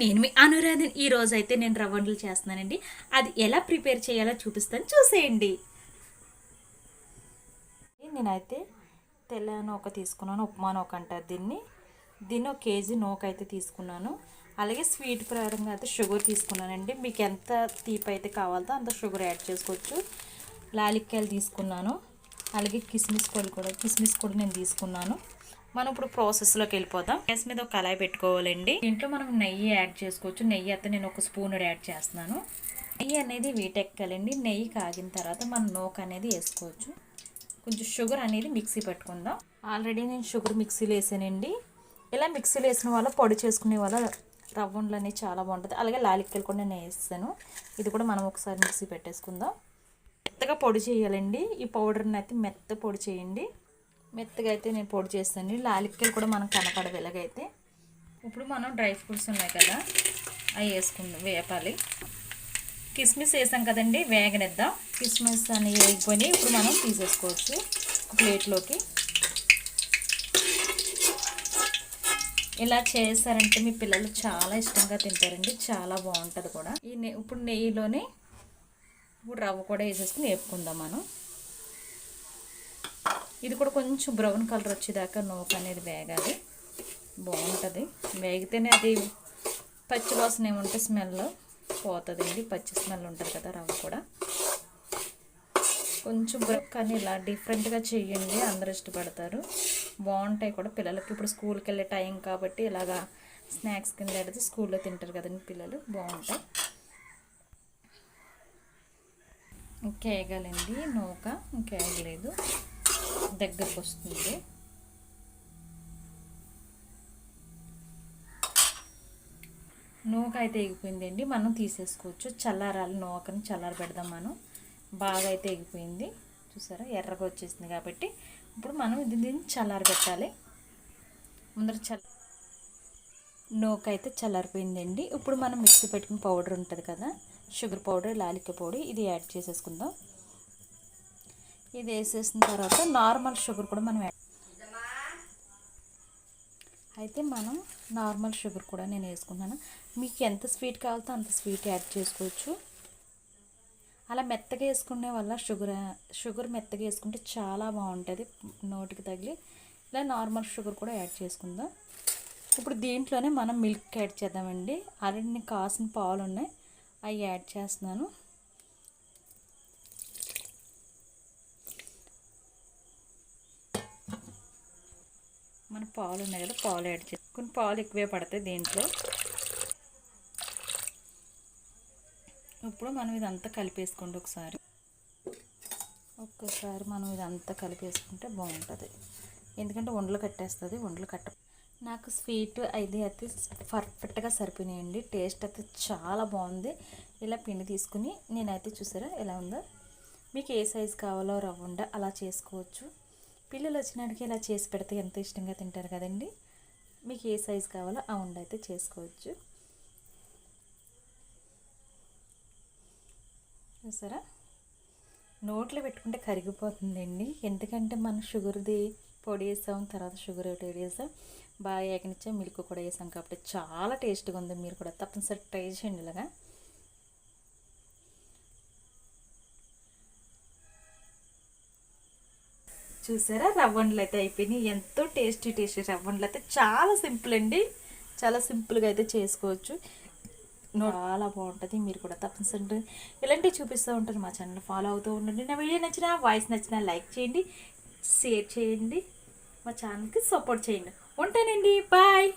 నేను మీ అనురాధన్ ఈ రోజు అయితే నేను రవ్వండ్లు చేస్తున్నానండి. అది ఎలా ప్రిపేర్ చేయాలో చూపిస్తాను. చూసేయండి. నేనైతే తెల్ల నూక తీసుకున్నాను ఉప్మా నూక అంటారు దీన్ని. దీన్ని ఒక కేజీ నూక అయితే తీసుకున్నాను. అలాగే స్వీట్ ప్రకారంగా అయితే షుగర్ తీసుకున్నానండి. మీకు ఎంత తీపి అయితే కావాలో అంత షుగర్ యాడ్ చేసుకోవచ్చు. లాలిక్కాయలు తీసుకున్నాను. అలాగే కిస్మిస్ కూడా కూడా కిస్మిస్ కూడా నేను తీసుకున్నాను. మనం ఇప్పుడు ప్రాసెస్లోకి వెళ్ళిపోతాం గ్యాస్ మీద ఒక కళాయి పెట్టుకోవాలండి. దీంట్లో మనం నెయ్యి యాడ్ చేసుకోవచ్చు. నెయ్యి అయితే నేను ఒక స్పూన్ యాడ్ చేస్తున్నాను. నెయ్యి అనేది వీటెక్కాలండి నెయ్యి కాగిన తర్వాత మనం నోక్ అనేది వేసుకోవచ్చు. కొంచెం షుగర్ అనేది మిక్సీ పెట్టుకుందాం. ఆల్రెడీ నేను షుగర్ మిక్సీలో వేసానండి. ఇలా మిక్సీలో వేసిన వల్ల పొడి చేసుకునే వల్ల రవ్వండ్లు అనేది చాలా బాగుంటుంది. అలాగే లాలిక్కలు కూడా నేను వేస్తాను. ఇది కూడా మనం ఒకసారి మిక్సీ పెట్టేసుకుందాం. మెత్తగా పొడి చేయాలండి. ఈ పౌడర్ని అయితే మెత్త పొడి చేయండి. మెత్తగా అయితే నేను పొడి చేస్తాను. లాలిక్కలు కూడా మనకు కనపడదు ఇలాగైతే ఇప్పుడు మనం డ్రై ఫ్రూట్స్ ఉన్నాయి కదా అవి వేసుకుందాం వేపాలి. కిస్మిస్ వేసాం కదండి వేగనిద్దాం. కిస్మిస్ అని వేగిపోయి ఇప్పుడు మనం తీసేసుకోవచ్చు ప్లేట్లోకి. ఇలా చేస్తారంటే మీ పిల్లలు చాలా ఇష్టంగా తింటారండి. చాలా బాగుంటుంది కూడా. ఈ ఇప్పుడు నెయ్యిలోనే ఇప్పుడు రవ్వ కూడా వేసేసుకుని వేపుకుందాం మనం. ఇది కూడా కొంచెం బ్రౌన్ కలర్ వచ్చేదాకా నూక అనేది వేగాలి. బాగుంటుంది. వేగితేనే అది పచ్చి వాసన ఏముంటే స్మెల్ పోతుందండి. పచ్చి స్మెల్ ఉంటుంది కదా రవ్వ కూడా. కొంచెం కానీ ఇలా డిఫరెంట్గా చేయండి అందరూ ఇష్టపడతారు. బాగుంటాయి కూడా పిల్లలకి. ఇప్పుడు స్కూల్కి వెళ్ళే టైం కాబట్టి ఇలాగా స్నాక్స్ కింద పెడితే స్కూల్లో తింటారు కదండి పిల్లలు. బాగుంటాయి. ఇంకేయగలండి? నూక కేగలేదు దగ్గరకు వస్తుంది నూక అయితే ఎగిపోయిందండి. మనం తీసేసుకోవచ్చు. చల్లారాలి. నూకని చల్లారి పెడదాం మనం. బాగా అయితే ఎగిపోయింది. చూసారా? ఎర్రగా వచ్చేసింది కాబట్టి. ఇప్పుడు మనం ఇది దీన్ని చల్లారి పెట్టాలి. ముందర చల్ల నూక అయితే చల్లారిపోయిందండి. ఇప్పుడు మనం మిక్సీ పెట్టుకున్న పౌడర్ ఉంటుంది కదా? షుగర్ పౌడర్ లాలిక పౌడర్ ఇది యాడ్ చేసేసుకుందాం. ఇది వేసేసిన తర్వాత నార్మల్ షుగర్ కూడా మనం యాడ్ అయితే మనం నార్మల్ షుగర్ కూడా నేను వేసుకున్నాను. మీకు ఎంత స్వీట్ కావాలో అంత స్వీట్ యాడ్ చేసుకోవచ్చు. అలా మెత్తగా వేసుకునే వల్ల షుగర్ షుగర్ మెత్తగా వేసుకుంటే చాలా బాగుంటుంది నోటికి తగిలి. ఇలా నార్మల్ షుగర్ కూడా యాడ్ చేసుకుందాం. ఇప్పుడు దీంట్లోనే మనం మిల్క్ యాడ్ చేద్దామండి. ఆల్రెడీ కాసిన పాలు ఉన్నాయి అవి యాడ్ చేస్తున్నాను. మన పాలు ఉన్నాయి కదా పాలు యాడ్ చేసి కొన్ని పాలు ఎక్కువే పడతాయి దీంట్లో. ఇప్పుడు మనం ఇదంతా కలిపేసుకోండి ఒకసారి. ఒక్కసారి మనం ఇదంతా కలిపేసుకుంటే బాగుంటుంది. ఎందుకంటే వండలు కట్టేస్తుంది వండలు కట్ట నాకు స్వీట్ అయితే అయితే పర్ఫెక్ట్గా సరిపోయినాయండి. టేస్ట్ అయితే చాలా బాగుంది. ఇలా పిండి తీసుకుని నేనైతే చూసారా ఎలా ఉందో? మీకు ఏ సైజు కావాలో రవ్వండ అలా చేసుకోవచ్చు. పిల్లలు వచ్చినాడికి ఇలా చేసి పెడితే ఎంత ఇష్టంగా తింటారు కదండి? మీకు ఏ సైజు కావాలో ఆ ఉండ అయితే చేసుకోవచ్చు. చూసారా? నోట్లో పెట్టుకుంటే కరిగిపోతుందండి. ఎందుకంటే మనం షుగర్ది పొడి వేసాం తర్వాత షుగర్ ఒకటి వేసాం బాగా ఏకనిచ్చాం మిల్క్ కూడా వేసాం కాబట్టి చాలా టేస్ట్గా ఉంది. మీరు కూడా తప్పనిసరి ట్రై చేయండి ఇలాగా. చూసారా? రవ్వండ్లు అయితే అయిపోయినాయి. ఎంతో టేస్టీ టేస్టీ రవ్వండ్లు అయితే చాలా సింపుల్ అండి. చాలా సింపుల్గా అయితే చేసుకోవచ్చు. చాలా బాగుంటుంది. మీరు కూడా తప్పనిసరి ఇలాంటివి చూపిస్తూ ఉంటారు మా ఛానల్ ఫాలో అవుతూ ఉండండి. నా వీడియో నచ్చిన వాయిస్ నచ్చిన లైక్ చేయండి షేర్ చేయండి. మా ఛానల్కి సపోర్ట్ చేయండి. ఉంటానండి. బాయ్.